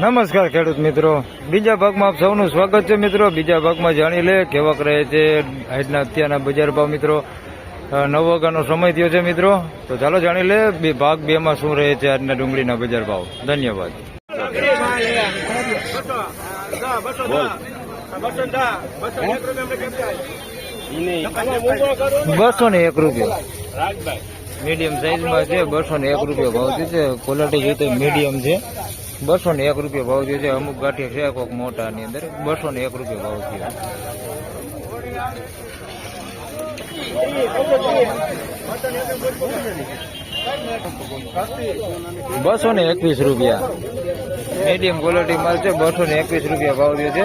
નમસ્કાર ખેડૂત મિત્રો. બીજા ભાગમાં આપ સૌનું સ્વાગત છે મિત્રો. બીજા ભાગમાં જાણી લે કેવાક રહે છે આજના અત્યારના બજાર ભાવ મિત્રો. નવ વાગ્યાનો સમય થયો છે મિત્રો. તો ચાલો જાણી લે ભાગ બે માં શું રહે છે આજના ડુંગળીના બજાર ભાવ. ધન્યવાદ. બસો ને એક રૂપિયા. મીડિયમ સાઈઝમાં છે બસો ને એક રૂપિયા ભાવ છે. ક્વોલિટી જોઈએ મીડિયમ છે. બસો ને એક રૂપિયા ભાવ થયો છે, અમુક ગાંઠિયા છે કોઈક મોટાની અંદર બસો ને એક રૂપિયા ભાવ થયો. બસો ને એકવીસ રૂપિયા. મીડિયમ ક્વોલિટી માલ છે બસો ને એકવીસ રૂપિયા ભાવ દે છે.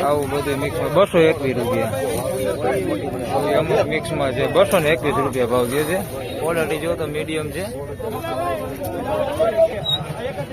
આવું બધું મિક્સમાં બસો એકવીસ રૂપિયા. અમુક મિક્સમાં છે બસો ને એકવીસ રૂપિયા ભાવ દે છે. ક્વોલિટી જો તો મીડિયમ છે.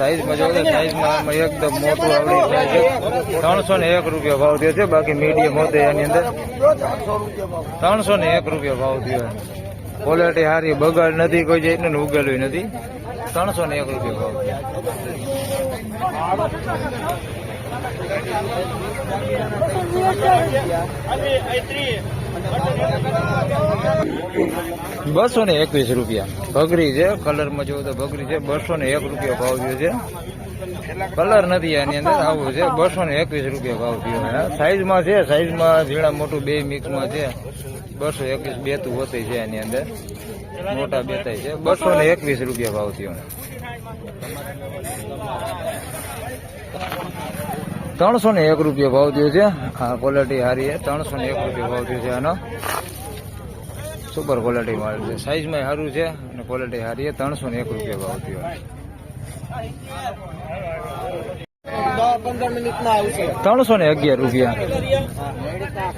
સાઈઝમાં જો સાઈઝમાં એકદમ મોટું આવડી જાય ત્રણસો ને એક રૂપિયા ભાવ થયો છે, બાકી મીડિયમ હોતે એની અંદર. ત્રણસો ને એક રૂપિયા ભાવ થયો. ક્વોલિટી સારી બગાડ નથી, કોઈ જઈને ઉગેલું નથી. ત્રણસો ને એક રૂપિયા ભાવ થયો. બસો ને એકવીસ રૂપિયા. ભગરી છે, કલરમાં જોવો તો ભગરી છે, બસો ને એક રૂપિયા ભાવ થયો છે. કલર નથી આની અંદર, આવું છે, બસો ને એકવીસ રૂપિયા ભાવ થયો સાઈઝમાં છે, સાઈઝમાં ઝીણા મોટું બે મિક્સમાં છે. બસો એકવીસ બેતું હોતી છે એની અંદર. મોટા બેતાય છે. બસો ને એકવીસ રૂપિયા ભાવ થયો. ત્રણસો ને એક રૂપિયા ભાવ થયો છે. હા ક્વોલિટી સારી છે. ત્રણસો ને એક રૂપિયા ભાવ થયો છે આનો. સુપર ક્વોલિટી માલ છે. સાઈઝમાં સારું છે અને ક્વોલિટી સારી છે. ત્રણસો ને એક રૂપિયા ભાવ થયો ત્રણસો ને અગિયાર રૂપિયા.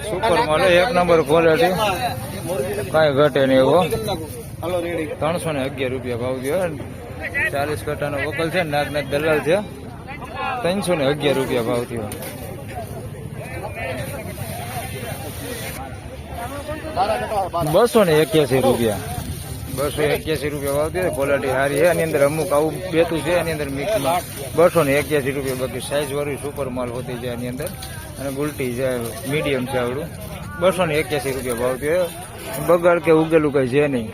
સુપર માલ એક નંબર ક્વોલિટી કાંઈ ઘટે નહીં એવો. ત્રણસો ને અગિયાર રૂપિયા ભાવ થયો ચાલીસ કટાનો વકલ છે નાગનાથ દલાલ છે. ત્રણસો ને અગિયાર રૂપિયા ભાવ થયો. બસો ને એક્યાસી રૂપિયા. બસો એક્યાસી રૂપિયા થયો ક્વોલિટી સારી છે. એની અંદર અમુક આવું બેતું છે, એની અંદર મિક્સમાં બસો ને એક્યાસી રૂપિયા, બાકી સાઈઝ વાળું સુપર માલ હોતી છે એની અંદર. અને ગુલટી છે મીડિયમ છે આવડું. બસો ને એક્યાસી રૂપિયા ભાવ થયો બગાડ કે ઉગેલું કઈ છે નહીં.